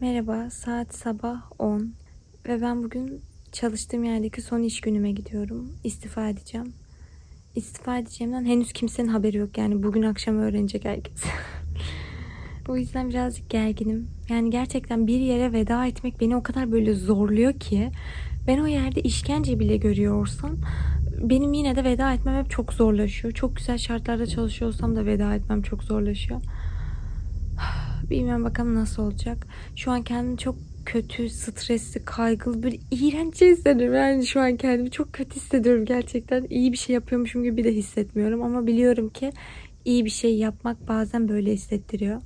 Merhaba, saat sabah 10 ve ben bugün çalıştığım yerdeki son iş günüme gidiyorum. İstifa edeceğim. İstifa edeceğimden henüz kimsenin haberi yok yani bugün akşam öğrenecek herkes. o yüzden birazcık gerginim. Yani gerçekten bir yere veda etmek beni o kadar böyle zorluyor ki ben o yerde işkence bile görüyorsam benim yine de veda etmem hep çok zorlaşıyor. Çok güzel şartlarda çalışıyorsam da veda etmem çok zorlaşıyor. Bilmiyorum bakalım nasıl olacak. Şu an kendimi çok kötü, stresli, kaygılı, bir iğrenç hissediyorum. Yani şu an kendimi çok kötü hissediyorum gerçekten. İyi bir şey yapıyormuşum gibi de hissetmiyorum. Ama biliyorum ki iyi bir şey yapmak bazen böyle hissettiriyor.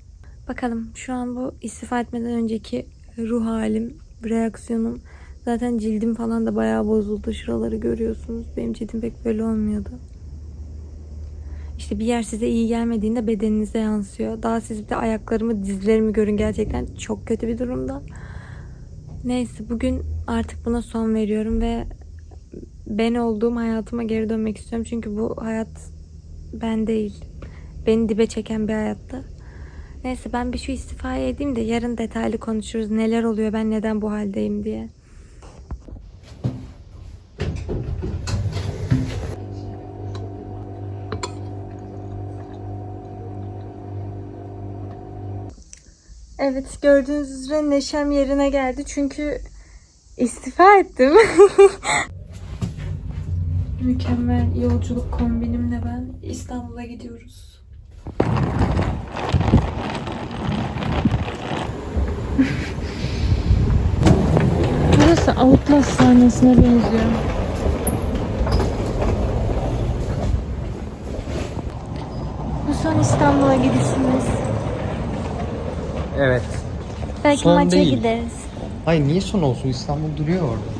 Bakalım şu an bu istifa etmeden önceki ruh halim, reaksiyonum. Zaten cildim falan da bayağı bozuldu. Şuraları görüyorsunuz. Benim cildim pek böyle olmuyordu. İşte bir yer size iyi gelmediğinde bedeninize yansıyor. Daha siz bir de ayaklarımı, dizlerimi görün gerçekten çok kötü bir durumda. Neyse bugün artık buna son veriyorum ve ben olduğum hayatıma geri dönmek istiyorum. Çünkü bu hayat ben değil. Beni dibe çeken bir hayattı. Neyse ben bir şu istifaya edeyim de yarın detaylı konuşuruz. Neler oluyor ben neden bu haldeyim diye. Evet gördüğünüz üzere neşem yerine geldi çünkü istifa ettim. Mükemmel yolculuk kombinimle ben İstanbul'a gidiyoruz. Burası Outlast sahnesine benziyor. Bu son İstanbul'a gidişimiz. Evet. Belki Son maça değil. gideriz. Hayır niye son olsun? İstanbul duruyor orada.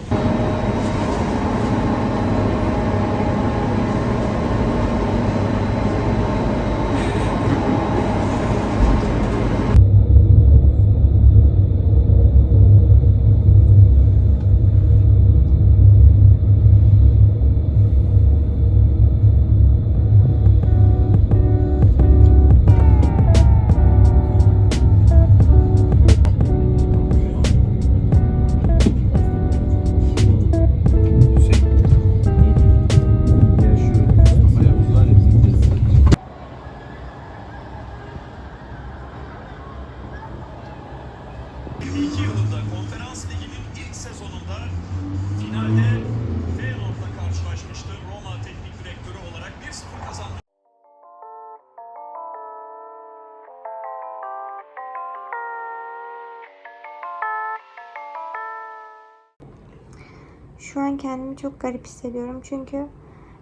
Şu an kendimi çok garip hissediyorum çünkü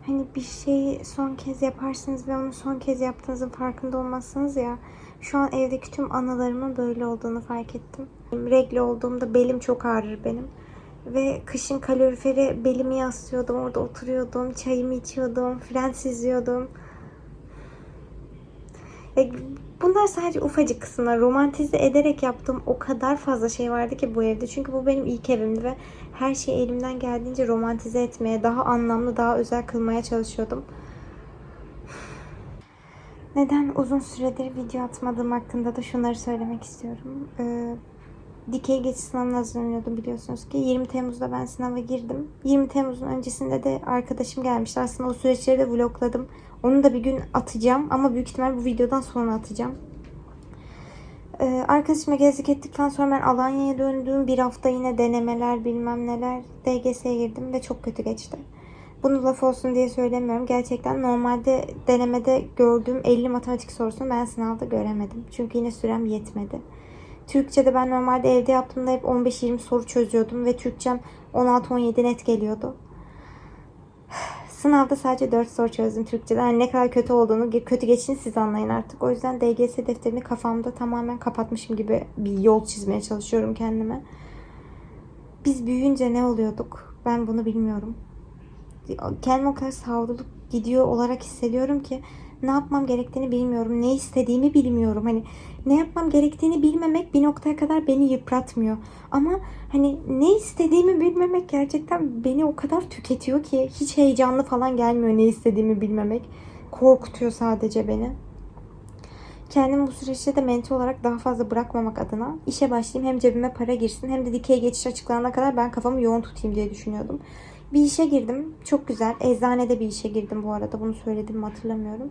hani bir şeyi son kez yaparsınız ve onu son kez yaptığınızın farkında olmazsınız ya. Şu an evdeki tüm anılarımın böyle olduğunu fark ettim. Regl olduğumda belim çok ağrır benim. Ve kışın kalorifere belimi yaslıyordum, orada oturuyordum, çayımı içiyordum, Friends izliyordum. Ya bunlar sadece ufacık kısımlar. Romantize ederek yaptığım o kadar fazla şey vardı ki bu evde. Çünkü bu benim ilk evimdi ve her şeyi elimden geldiğince romantize etmeye, daha anlamlı, daha özel kılmaya çalışıyordum. Neden uzun süredir video atmadığım hakkında da şunları söylemek istiyorum. Ee, dikey geçiş sınavına hazırlanıyordum biliyorsunuz ki. 20 Temmuz'da ben sınava girdim. 20 Temmuz'un öncesinde de arkadaşım gelmişti. Aslında o süreçleri de vlogladım. Onu da bir gün atacağım ama büyük ihtimal bu videodan sonra atacağım. Ee, arkadaşımla gezdik ettikten sonra ben Alanya'ya döndüm. Bir hafta yine denemeler bilmem neler. DGS'ye girdim ve çok kötü geçti. Bunu laf olsun diye söylemiyorum. Gerçekten normalde denemede gördüğüm 50 matematik sorusunu ben sınavda göremedim. Çünkü yine sürem yetmedi. Türkçe'de ben normalde evde yaptığımda hep 15-20 soru çözüyordum ve Türkçem 16-17 net geliyordu. Sınavda sadece 4 soru çözdüm Türkçeden. Yani ne kadar kötü olduğunu, kötü geçtiğini siz anlayın artık. O yüzden DGS defterini kafamda tamamen kapatmışım gibi bir yol çizmeye çalışıyorum kendime. Biz büyüyünce ne oluyorduk? Ben bunu bilmiyorum. Kendimi o kadar savrulup gidiyor olarak hissediyorum ki ne yapmam gerektiğini bilmiyorum. Ne istediğimi bilmiyorum. Hani ne yapmam gerektiğini bilmemek bir noktaya kadar beni yıpratmıyor. Ama hani ne istediğimi bilmemek gerçekten beni o kadar tüketiyor ki hiç heyecanlı falan gelmiyor ne istediğimi bilmemek. Korkutuyor sadece beni. Kendimi bu süreçte de mental olarak daha fazla bırakmamak adına işe başlayayım. Hem cebime para girsin hem de dikey geçiş açıklanana kadar ben kafamı yoğun tutayım diye düşünüyordum. Bir işe girdim. Çok güzel. Eczanede bir işe girdim bu arada. Bunu söyledim mi hatırlamıyorum.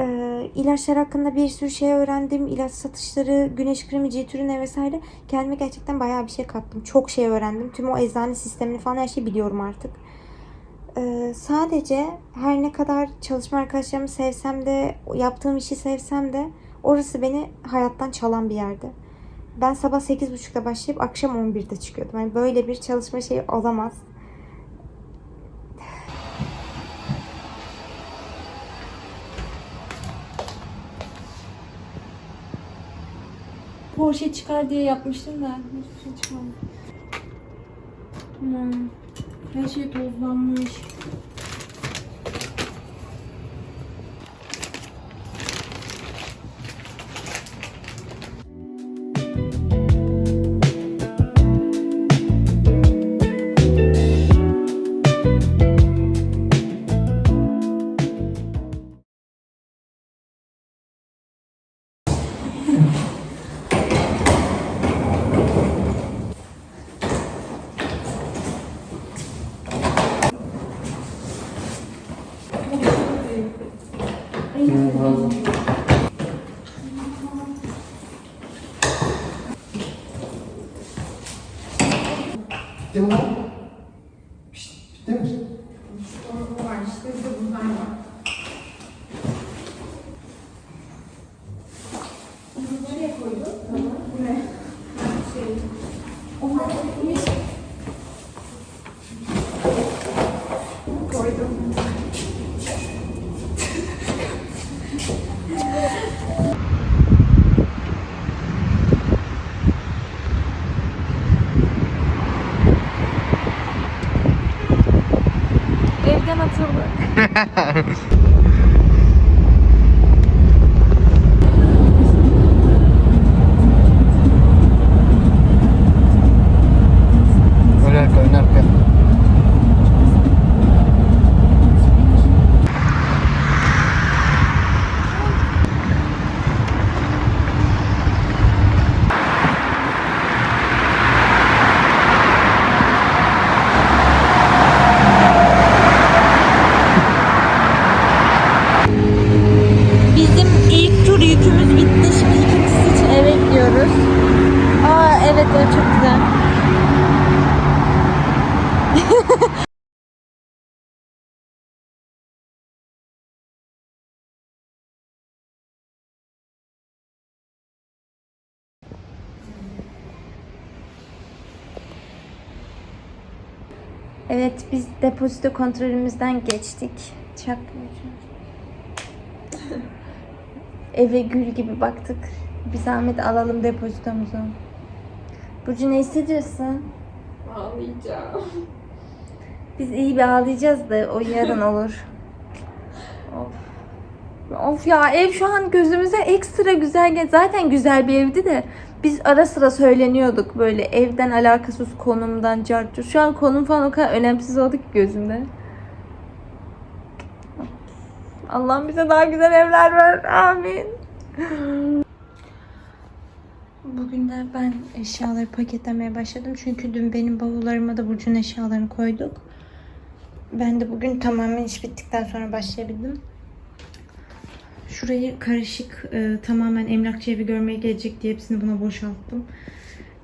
Ee, ilaçlar hakkında bir sürü şey öğrendim. İlaç satışları, güneş kremi, cilt ürünü vesaire. Kendime gerçekten bayağı bir şey kattım. Çok şey öğrendim. Tüm o eczane sistemini falan her şeyi biliyorum artık. Ee, sadece her ne kadar çalışma arkadaşlarımı sevsem de, yaptığım işi sevsem de orası beni hayattan çalan bir yerdi. Ben sabah 8.30'da başlayıp akşam 11'de çıkıyordum. Yani böyle bir çalışma şeyi olamaz. Porsche çıkar diye yapmıştım da hiçbir şey çıkmadı. Hmm. Her şey tozlanmış. Bitti mi Evden atıldı. Evet biz depozito kontrolümüzden geçtik. Çakmayacağım. Eve gül gibi baktık. Bir zahmet alalım depozitomuzu. Burcu ne hissediyorsun? Ağlayacağım. Biz iyi bir ağlayacağız da o yarın olur. of. Of ya ev şu an gözümüze ekstra güzel gel. Zaten güzel bir evdi de biz ara sıra söyleniyorduk böyle evden alakasız konumdan cartçur. Şu an konum falan o kadar önemsiz oldu ki gözümde. Allah'ım bize daha güzel evler ver. Amin. Bugün de ben eşyaları paketlemeye başladım. Çünkü dün benim bavullarıma da Burcu'nun eşyalarını koyduk. Ben de bugün tamamen iş bittikten sonra başlayabildim. Şurayı karışık e, tamamen emlakçı evi görmeye gelecek diye hepsini buna boşalttım.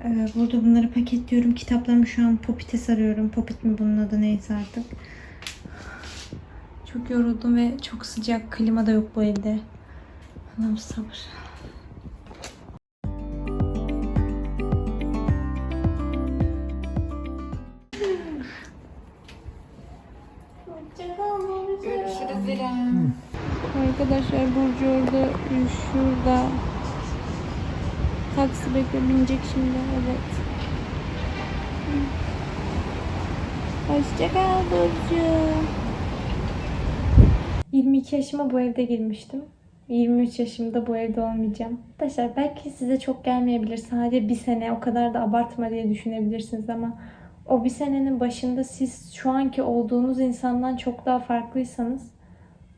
E, burada bunları paketliyorum. Kitaplarımı şu an Popit'e sarıyorum. Popit mi bunun adı neyse artık. Çok yoruldum ve çok sıcak. Klima da yok bu evde. Allah'ım sabır. Arkadaşlar Burcu orada şurada taksi bekliyor binecek şimdi evet. Hoşçakal Burcu. 22 yaşıma bu evde girmiştim. 23 yaşımda bu evde olmayacağım. Arkadaşlar belki size çok gelmeyebilir. Sadece bir sene o kadar da abartma diye düşünebilirsiniz ama o bir senenin başında siz şu anki olduğunuz insandan çok daha farklıysanız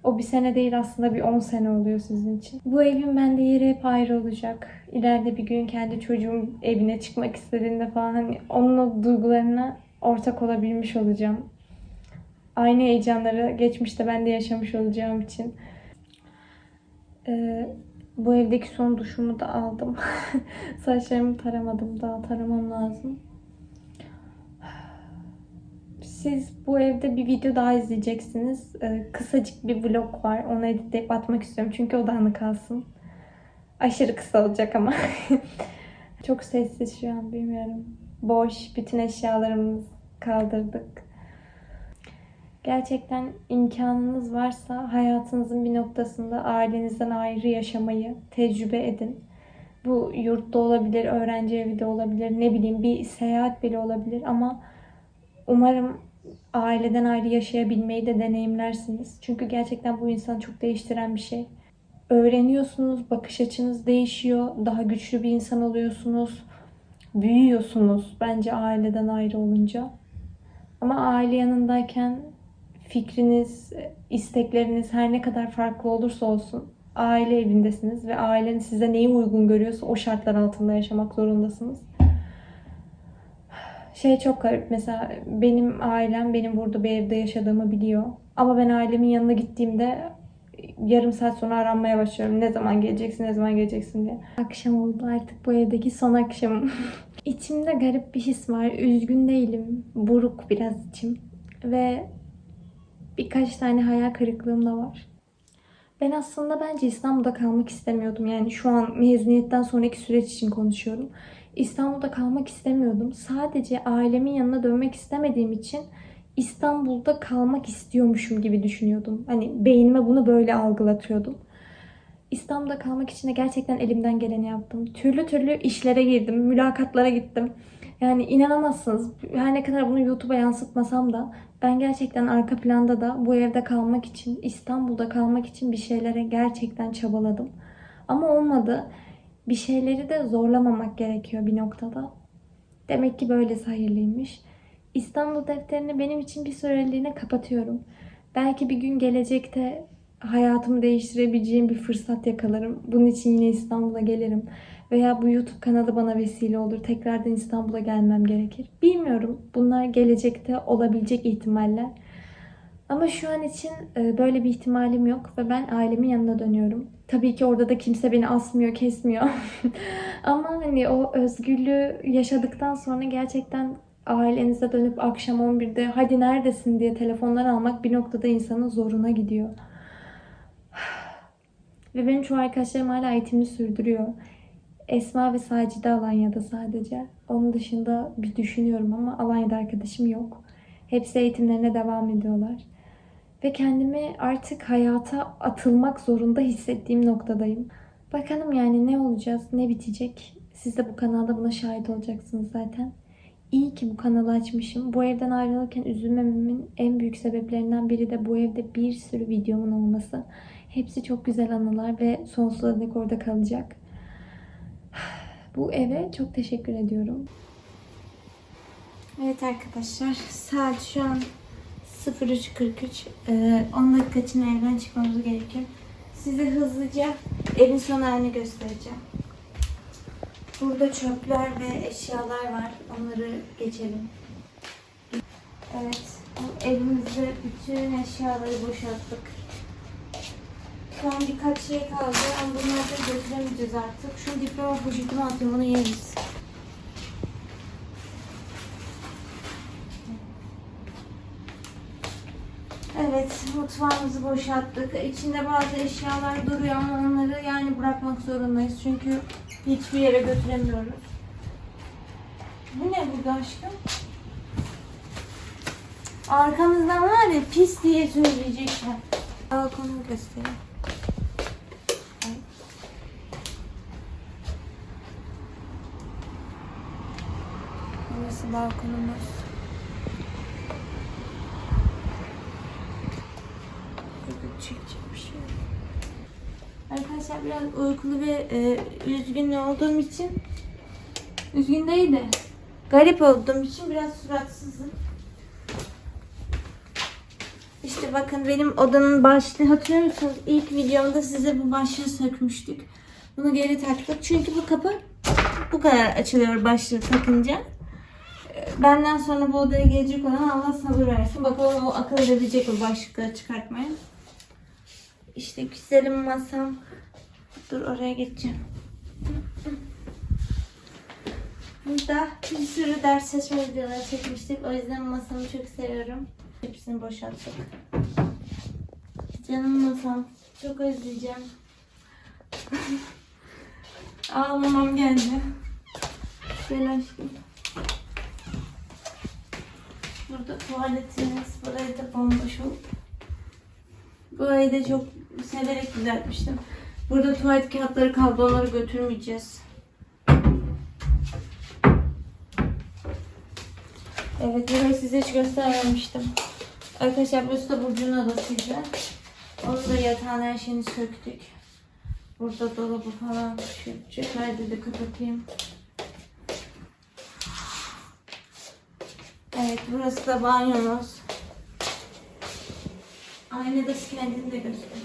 O bir sene değil aslında bir 10 sene oluyor sizin için. Bu evin bende yeri hep ayrı olacak. İleride bir gün kendi çocuğum evine çıkmak istediğinde falan hani onun o duygularına ortak olabilmiş olacağım. Aynı heyecanları geçmişte ben de yaşamış olacağım için. Ee, bu evdeki son duşumu da aldım. Saçlarımı taramadım. Daha taramam lazım. Siz bu evde bir video daha izleyeceksiniz. Ee, kısacık bir vlog var. Onu editleyip atmak istiyorum. Çünkü o da anı kalsın. Aşırı kısa olacak ama. Çok sessiz şu an bilmiyorum. Boş. Bütün eşyalarımızı kaldırdık. Gerçekten imkanınız varsa hayatınızın bir noktasında ailenizden ayrı yaşamayı tecrübe edin. Bu yurtta olabilir, öğrenci evi de olabilir, ne bileyim bir seyahat bile olabilir ama umarım aileden ayrı yaşayabilmeyi de deneyimlersiniz. Çünkü gerçekten bu insanı çok değiştiren bir şey. Öğreniyorsunuz, bakış açınız değişiyor, daha güçlü bir insan oluyorsunuz, büyüyorsunuz bence aileden ayrı olunca. Ama aile yanındayken fikriniz, istekleriniz her ne kadar farklı olursa olsun aile evindesiniz ve ailen size neyi uygun görüyorsa o şartlar altında yaşamak zorundasınız. Şey çok garip mesela benim ailem benim burada bir evde yaşadığımı biliyor. Ama ben ailemin yanına gittiğimde yarım saat sonra aranmaya başlıyorum. Ne zaman geleceksin, ne zaman geleceksin diye. Akşam oldu artık bu evdeki son akşamım. İçimde garip bir his var. Üzgün değilim. Buruk biraz içim. Ve birkaç tane hayal kırıklığım da var. Ben aslında bence İstanbul'da kalmak istemiyordum. Yani şu an mezuniyetten sonraki süreç için konuşuyorum. İstanbul'da kalmak istemiyordum. Sadece ailemin yanına dönmek istemediğim için İstanbul'da kalmak istiyormuşum gibi düşünüyordum. Hani beynime bunu böyle algılatıyordum. İstanbul'da kalmak için de gerçekten elimden geleni yaptım. Türlü türlü işlere girdim, mülakatlara gittim. Yani inanamazsınız. Her ne kadar bunu YouTube'a yansıtmasam da ben gerçekten arka planda da bu evde kalmak için, İstanbul'da kalmak için bir şeylere gerçekten çabaladım. Ama olmadı. Bir şeyleri de zorlamamak gerekiyor bir noktada. Demek ki böylesi hayırlıymış. İstanbul defterini benim için bir süreliğine kapatıyorum. Belki bir gün gelecekte hayatımı değiştirebileceğim bir fırsat yakalarım. Bunun için yine İstanbul'a gelirim. Veya bu YouTube kanalı bana vesile olur. Tekrardan İstanbul'a gelmem gerekir. Bilmiyorum. Bunlar gelecekte olabilecek ihtimaller. Ama şu an için e, böyle bir ihtimalim yok ve ben ailemin yanına dönüyorum. Tabii ki orada da kimse beni asmıyor, kesmiyor. Ama hani o özgürlüğü yaşadıktan sonra gerçekten ailenize dönüp akşam 11'de hadi neredesin diye telefonlar almak bir noktada insanın zoruna gidiyor. Ve benim çoğu arkadaşlarım hala eğitimini sürdürüyor. Esma ve Sacide Alanya'da sadece. Onun dışında bir düşünüyorum ama Alanya'da arkadaşım yok. Hepsi eğitimlerine devam ediyorlar. Ve kendimi artık hayata atılmak zorunda hissettiğim noktadayım. Bakalım yani ne olacağız, ne bitecek. Siz de bu kanalda buna şahit olacaksınız zaten. İyi ki bu kanalı açmışım. Bu evden ayrılırken üzülmememin en büyük sebeplerinden biri de bu evde bir sürü videomun olması. Hepsi çok güzel anılar ve sonsuza dek orada kalacak. Bu eve çok teşekkür ediyorum. Evet arkadaşlar saat şu an 03.43. Ee, 10 dakika için evden çıkmamız gerekiyor. Size hızlıca evin son halini göstereceğim. Burada çöpler ve eşyalar var. Onları geçelim. Evet. bu Evimizde bütün eşyaları boşalttık. Şu an birkaç şey kaldı ama bunları da götüremeyeceğiz artık. Şu diploma poşetime atayım bunu yeriz. Evet, mutfağımızı boşalttık. İçinde bazı eşyalar duruyor ama onları yani bırakmak zorundayız. Çünkü hiçbir yere götüremiyoruz. Bu ne burada aşkım? Arkamızdan var ya pis diye söyleyecekler. Balkonu göstereyim. Burası balkonumuz. Burada çekecek bir şey yok. Arkadaşlar biraz uykulu ve e, üzgün olduğum için üzgün değil de garip olduğum için biraz suratsızım. İşte bakın benim odanın başlığı hatırlıyor musunuz? İlk videomda size bu başlığı sökmüştük. Bunu geri taktık. Çünkü bu kapı bu kadar açılıyor başlığı takınca. Ee, Benden sonra bu odaya gelecek olan Allah sabır versin. Bakalım o akıl edebilecek mi başlıkları çıkartmaya. İşte güzelim masam. Dur oraya geçeceğim. Burada bir sürü ders çalışma videoları çekmiştik. O yüzden masamı çok seviyorum. Hepsini boşalttık. Canım masam. Çok özleyeceğim. Ağlamam geldi. Gel aşkım. Burada tuvaletimiz. Burayı da bomboş oldu. Burayı da çok severek düzeltmiştim. Burada tuvalet kağıtları kaldı. Onları götürmeyeceğiz. Evet, burayı size hiç göstermemiştim. Arkadaşlar burası da Burcu'nun odasıydı. Onun da yatağın her şeyini söktük. Burada dolabı falan. Şu cekaydı de kapatayım. Evet, burası da banyomuz. Aynada kendini de göster.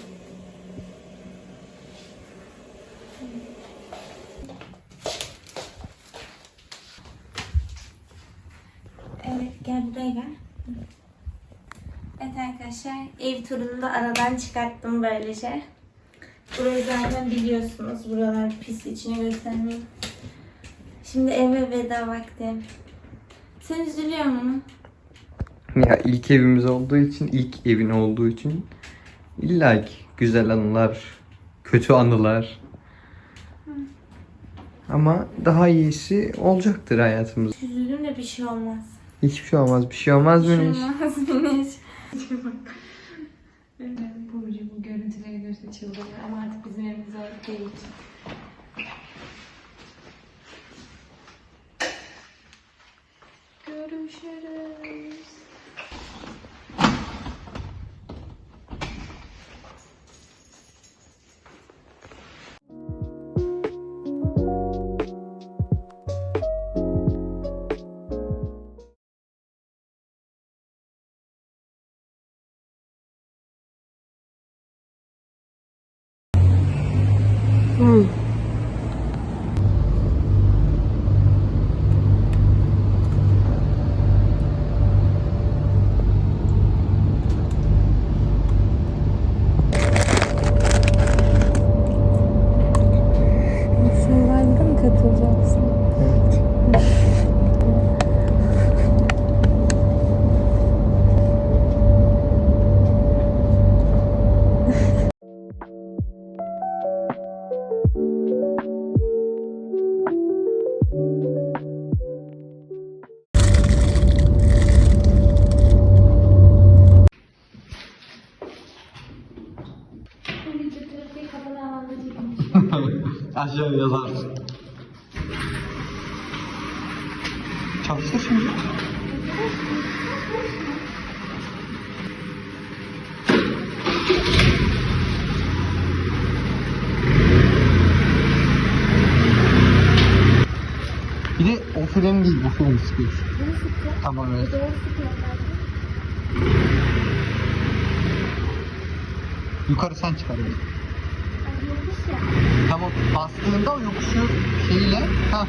Evet gel buraya gel. Evet arkadaşlar ev turunu da aradan çıkarttım böylece. Burayı zaten biliyorsunuz. Buralar pis içini göstermeyeyim. Şimdi eve veda vakti. Sen üzülüyor musun? Ya ilk evimiz olduğu için, ilk evin olduğu için illa ki güzel anılar, kötü anılar. Ama daha iyisi olacaktır hayatımızda. Üzüldüm de bir şey olmaz. Hiçbir şey olmaz, bir şey olmaz Bir şey olmaz Güneş. Burcu bu görüntüleri görse çıldırıyor ama artık bizim evimize ait değil. Görüşürüz. Aşağı yazar. Çalışsın şimdi. Bir de o fren değil, bu fren sıkıyorsun. Tamam evet. Yukarı sen çıkar öyle. Tamam bastığında o yokuşu şeyle ha